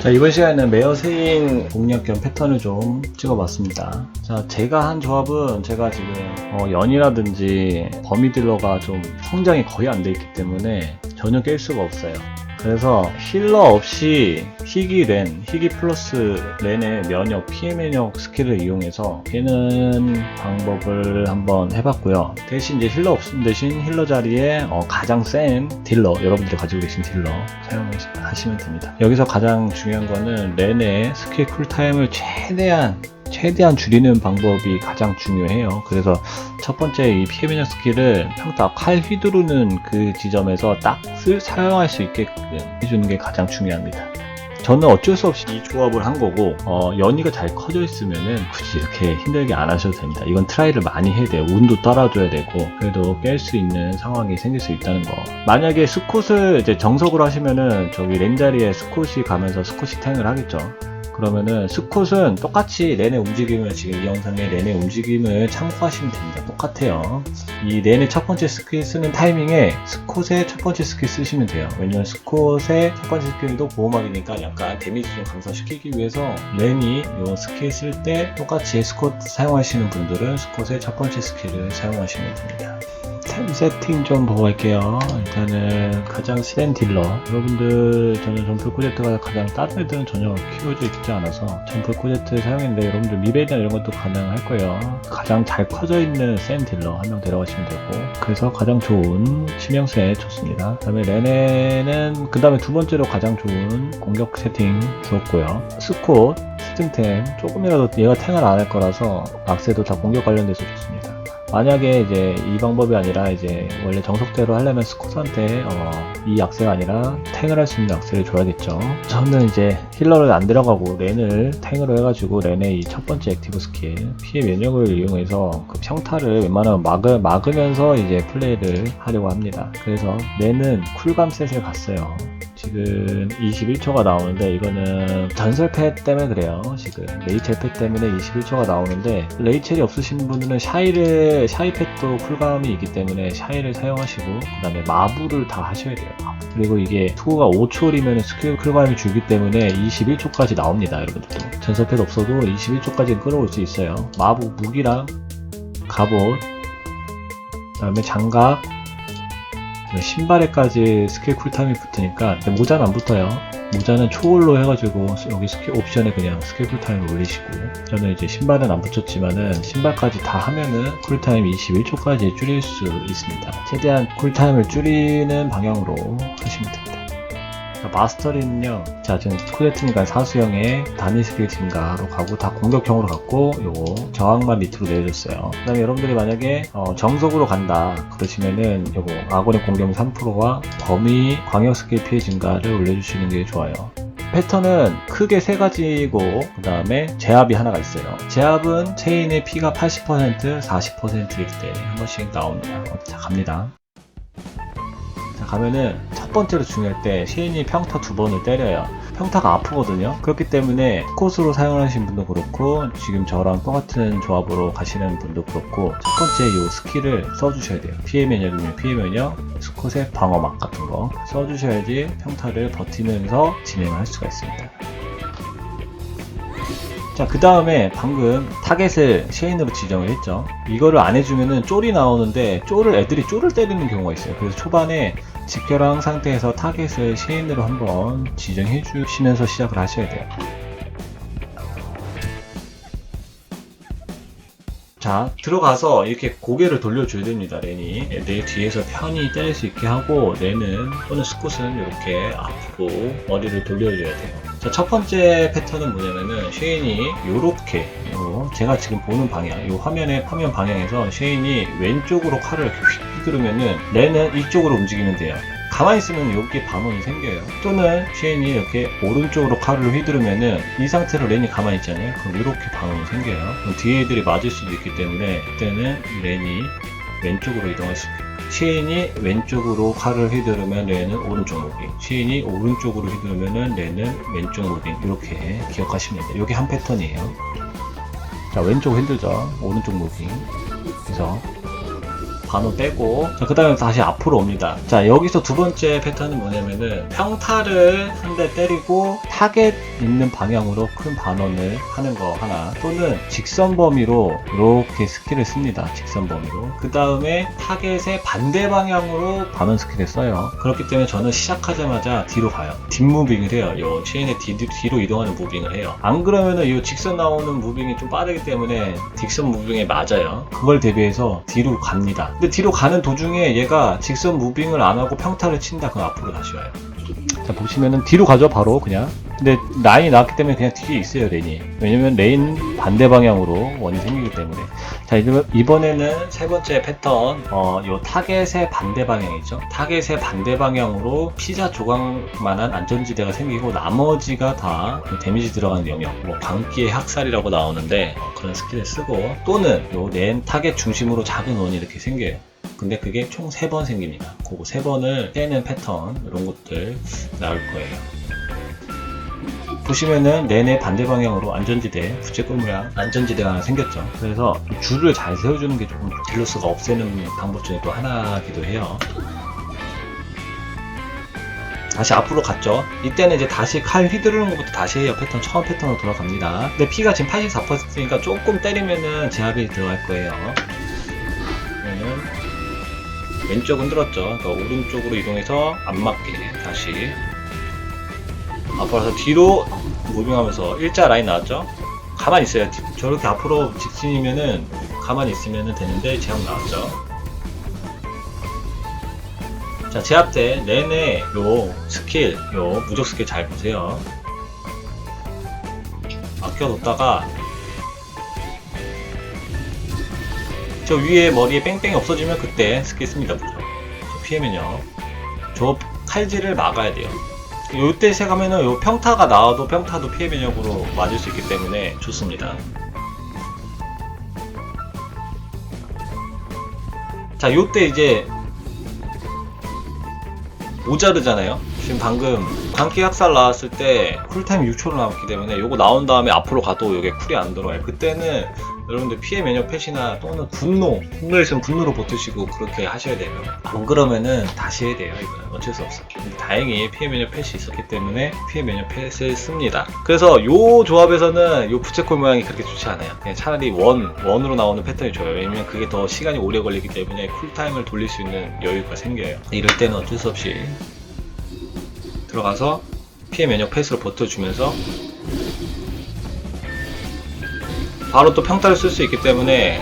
자 이번 시간에는 메어 세인 공략 겸 패턴을 좀 찍어봤습니다. 자 제가 한 조합은 제가 지금 어, 연이라든지 버미딜러가 좀 성장이 거의 안 돼 있기 때문에 전혀 깰 수가 없어요 그래서 힐러 없이 희귀 렌, 희귀 플러스 렌의 면역, 피해 면역 스킬을 이용해서 깨는 방법을 한번 해봤고요. 대신 이제 힐러 없는 대신 힐러 자리에 어, 가장 센 딜러, 여러분들이 가지고 계신 딜러 사용하시면 됩니다. 여기서 가장 중요한 거는 렌의 스킬 쿨타임을 최대한 최대한 줄이는 방법이 가장 중요해요. 그래서 첫 번째 이 피해 면역 스킬을 평타 칼 휘두르는 그 지점에서 딱 쓸, 사용할 수 있게끔 해주는 게 가장 중요합니다. 저는 어쩔 수 없이 이 조합을 한 거고 어, 연이가 잘 커져 있으면은 굳이 이렇게 힘들게 안 하셔도 됩니다. 이건 트라이를 많이 해야 돼요. 운도 따라줘야 되고 그래도 깰 수 있는 상황이 생길 수 있다는 거. 만약에 스콧을 이제 정석으로 하시면은 저기 렌 자리에 스콧이 가면서 스콧이 탱을 하겠죠. 그러면은 스콧은 똑같이 렌의 움직임을 지금 이 영상의 렌의 움직임을 참고하시면 됩니다. 똑같아요. 이 렌의 첫 번째 스킬 쓰는 타이밍에 스콧의 첫 번째 스킬 쓰시면 돼요. 왜냐면 스콧의 첫 번째 스킬도 보호막이니까 약간 데미지 좀 감소시키기 위해서 렌이 이 스킬 쓸 때 똑같이 스콧 사용하시는 분들은 스콧의 첫 번째 스킬을 사용하시면 됩니다. 템 세팅 좀 보고 갈게요. 일단은 가장 센 딜러. 여러분들 저는 점프 코제트가 가장 다른 애들은 전혀 키워져 있지 않아서 점프 코제트 사용했는데 여러분들 미벨이나 이런 것도 가능할 거예요. 가장 잘 커져 있는 센 딜러 한 명 데려가시면 되고 그래서 가장 좋은 치명세 좋습니다. 그 다음에 레네는 그 다음에 두 번째로 가장 좋은 공격 세팅 좋았고요. 스콧 스팀템 조금이라도 얘가 탱을 안 할 거라서 악세도 다 공격 관련돼서 좋습니다. 만약에 이제 이 방법이 아니라 이제 원래 정석대로 하려면 스콧한테 어, 이 악세가 아니라 탱을 할 수 있는 악세를 줘야겠죠. 저는 이제 힐러를 안 들어가고 렌을 탱으로 해가지고 렌의 이 첫 번째 액티브 스킬 피해 면역을 이용해서 그 평타를 웬만하면 막으, 막으면서 이제 플레이를 하려고 합니다. 그래서 렌은 쿨감 셋을 갔어요. 지금 21초가 나오는데 이거는 전설패 때문에 그래요 지금 레이첼 패 때문에 21초가 나오는데 레이첼이 없으신 분들은 샤이를 샤이패도 쿨감이 있기 때문에 샤이를 사용하시고 그 다음에 마부를 다 하셔야 돼요. 그리고 이게 투구가 5초이면 스킬 쿨감이 줄기 때문에 21초까지 나옵니다 여러분들도. 전설패도 없어도 21초까지 끌어올 수 있어요. 마부 무기랑 갑옷 그 다음에 장갑 신발에까지 스킬 쿨타임이 붙으니까 모자는 안 붙어요. 모자는 초월로 해가지고 여기 스킬 옵션에 그냥 스킬 쿨타임을 올리시고 저는 이제 신발은 안 붙였지만은 신발까지 다 하면은 쿨타임 21초까지 줄일 수 있습니다. 최대한 쿨타임을 줄이는 방향으로 하시면 됩니다. 자, 마스터리는요. 자, 지금 코데트니까 사수형의 단위 스킬 증가로 가고 다 공격형으로 갔고 요거 저항만 밑으로 내려줬어요. 그 다음에 여러분들이 만약에 어, 정석으로 간다 그러시면은 요거 아군의 공격 3%와 범위 광역 스킬 피해 증가를 올려주시는 게 좋아요. 패턴은 크게 세 가지고 그 다음에 제압이 하나가 있어요. 제압은 체인의 피가 80% 40%일 때 한 번씩 나옵니다. 자 갑니다. 자, 가면은 첫 번째로 중요할 때 시인이 평타 두 번을 때려요. 평타가 아프거든요. 그렇기 때문에 코스로 사용하시는 분도 그렇고 지금 저랑 똑같은 조합으로 가시는 분도 그렇고 첫 번째 이 스킬을 써주셔야 돼요. 피해 면역이면 피해 면역, 스콧의 방어막 같은 거 써주셔야지 평타를 버티면서 진행을 할 수가 있습니다. 자, 그 다음에 방금 타겟을 쉐인으로 지정을 했죠. 이거를 안 해주면은 쫄이 나오는데 쫄을 애들이 쫄을 때리는 경우가 있어요. 그래서 초반에 직결항 상태에서 타겟을 쉐인으로 한번 지정해 주시면서 시작을 하셔야 돼요. 자, 들어가서 이렇게 고개를 돌려줘야 됩니다, 렌이. 내 뒤에서 편히 때릴 수 있게 하고, 렌은, 또는 스콧은 이렇게 앞으로 머리를 돌려줘야 돼요. 자, 첫 번째 패턴은 뭐냐면은, 쉐인이 요렇게, 요, 제가 지금 보는 방향, 요 화면의 화면 방향에서 쉐인이 왼쪽으로 칼을 이렇게 휙 휘두르면은, 렌은 이쪽으로 움직이면 돼요. 가만히 있으면 여기 반원이 생겨요. 또는 쉐인이 이렇게 오른쪽으로 칼을 휘두르면은 이 상태로 렌이 가만히 있잖아요. 그럼 이렇게 반원이 생겨요. 뒤에 애들이 맞을 수도 있기 때문에 그때는 렌이 왼쪽으로 이동할 수 쉐인이 왼쪽으로 칼을 휘두르면 렌은 오른쪽 무빙 쉐인이 오른쪽으로 휘두르면 렌은 왼쪽 무빙 이렇게 기억하시면 돼요. 이게 한 패턴이에요. 자 왼쪽 흔들죠. 오른쪽 무빙 그래서 반원 빼고 자, 그 다음에 다시 앞으로 옵니다. 자, 여기서 두 번째 패턴은 뭐냐면은 평타를 한 대 때리고 타겟 있는 방향으로 큰 반원을 하는 거 하나 또는 직선 범위로 이렇게 스킬을 씁니다. 직선 범위로. 그 다음에 타겟의 반대 방향으로 반원 스킬을 써요. 그렇기 때문에 저는 시작하자마자 뒤로 가요. 뒷무빙을 해요. 요 체인의 뒤, 뒤로 이동하는 무빙을 해요. 안 그러면은 이 직선 나오는 무빙이 좀 빠르기 때문에 직선 무빙에 맞아요. 그걸 대비해서 뒤로 갑니다. 근데 뒤로 가는 도중에 얘가 직선 무빙을 안 하고 평타를 친다. 그럼 앞으로 다시 와요. 자 보시면은 뒤로 가죠 바로 그냥 근데 라인이 나왔기 때문에 그냥 뒤에 있어요 레인이 왜냐면 레인 반대 방향으로 원이 생기기 때문에 자 이번- 이번에는 세 번째 패턴 어 요 타겟의 반대 방향이죠 타겟의 반대 방향으로 피자 조각만한 안전지대가 생기고 나머지가 다 데미지 들어가는 영역 뭐 광기의 학살이라고 나오는데 어, 그런 스킬을 쓰고 또는 요렌 타겟 중심으로 작은 원이 이렇게 생겨요 근데 그게 총 3번 생깁니다. 그거 3번을 떼는 패턴, 이런 것들 나올 거예요. 보시면은 내내 반대 방향으로 안전지대, 부채꼴 모양 안전지대가 하나 생겼죠. 그래서 줄을 잘 세워주는 게 조금 딜로스가 없애는 방법 중에 또 하나기도 해요. 다시 앞으로 갔죠. 이때는 이제 다시 칼 휘두르는 것부터 다시 해요. 패턴 처음 패턴으로 돌아갑니다. 근데 피가 지금 84%니까 조금 때리면은 제압이 들어갈 거예요. 그러면은 왼쪽 흔들었죠. 그러니까 오른쪽으로 이동해서 안 맞게 다시 앞으로 가서 뒤로 무빙하면서 일자 라인 나왔죠. 가만히 있어요. 뒤- 저렇게 앞으로 직진이면은 가만히 있으면 되는데 제압 나왔죠. 자 제압 때 내내 요 스킬 요 무적 스킬 잘 보세요. 아껴뒀다가 저 위에 머리에 뺑뺑이 없어지면 그때 스킬 씁니다 무적 저 피해면요 저 칼질을 막아야 돼요 요때 세가면은 요 평타가 나와도 평타도 피해 면역으로 맞을 수 있기 때문에 좋습니다. 자 요때 이제 모자르잖아요. 지금 방금 광기 학살 나왔을 때 쿨타임 6초로 나왔기 때문에 요거 나온 다음에 앞으로 가도 요게 쿨이 안 들어와요. 그때는 여러분들 피해 면역 펫이나 또는 분노 분노 있으면 분노로 버티시고 그렇게 하셔야 돼요 안 그러면은 다시 해야 돼요 이거는. 어쩔 수 없어 다행히 피해 면역 펫이 있었기 때문에 피해 면역 펫을 씁니다. 그래서 요 조합에서는 요 부채꼴 모양이 그렇게 좋지 않아요. 그냥 차라리 원 원으로 나오는 패턴이 좋아요. 왜냐면 그게 더 시간이 오래 걸리기 때문에 쿨타임을 돌릴 수 있는 여유가 생겨요. 이럴 때는 어쩔 수 없이 들어가서 피해 면역 펫으로 버텨주면서 바로 또 평타를 쓸 수 있기 때문에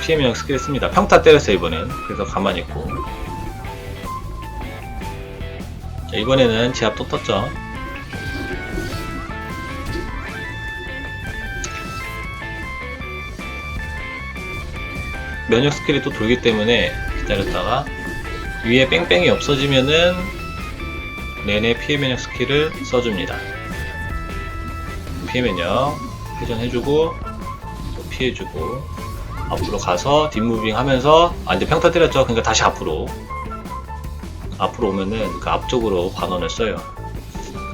피해 면역 스킬 씁니다. 평타 때렸어요 이번엔. 그래서 가만히 있고. 자, 이번에는 제압 또 떴죠. 면역 스킬이 또 돌기 때문에 기다렸다가 위에 뺑뺑이 없어지면은 내내 피해 면역 스킬을 써줍니다. 피해 면역 회전해주고 또 피해주고 앞으로 가서 뒷무빙 하면서 아 이제 평타 때렸죠. 그러니까 다시 앞으로 앞으로 오면은 그 앞쪽으로 반원을 써요.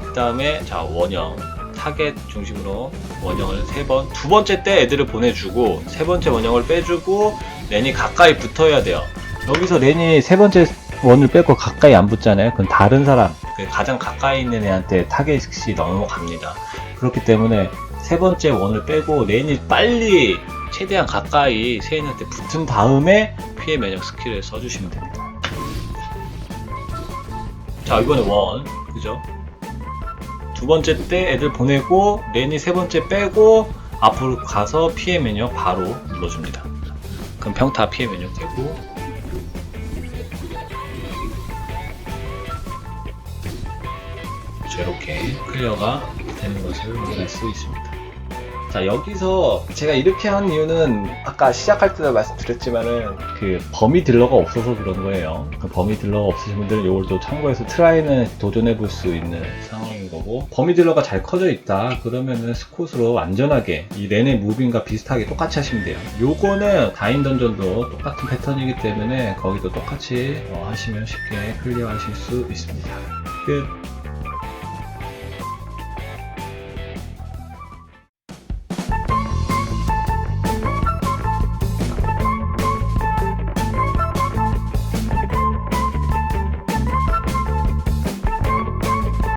그 다음에 자 원형 타겟 중심으로 원형을 세 번, 두 번째 때 애들을 보내주고 세 번째 원형을 빼주고 렌이 가까이 붙어야 돼요. 여기서 렌이 세 번째 원을 빼고 가까이 안 붙잖아요. 그건 다른 사람, 그 가장 가까이 있는 애한테 타겟이 넘어갑니다. 그렇기 때문에 세 번째 원을 빼고 렌이 빨리 최대한 가까이 세인한테 붙은 다음에 피해 면역 스킬을 써주시면 됩니다. 자 이번에 원 그죠? 두 번째 때 애들 보내고 렌이 세 번째 빼고 앞으로 가서 피해 면역 바로 눌러줍니다. 그럼 평타 피해 면역 되고 이렇게 클리어가 되는 것을 확인할 수 있습니다. 자 여기서 제가 이렇게 한 이유는 아까 시작할 때도 말씀드렸지만은 그 범위 딜러가 없어서 그런 거예요. 그 범위 딜러가 없으신 분들은 이걸 또 참고해서 트라이는 도전해 볼 수 있는 상황인 거고 범위 딜러가 잘 커져 있다 그러면은 스콧으로 안전하게 이 렌의 무빙과 비슷하게 똑같이 하시면 돼요. 요거는 다인 던전도 똑같은 패턴이기 때문에 거기도 똑같이 어, 하시면 쉽게 클리어 하실 수 있습니다. 끝.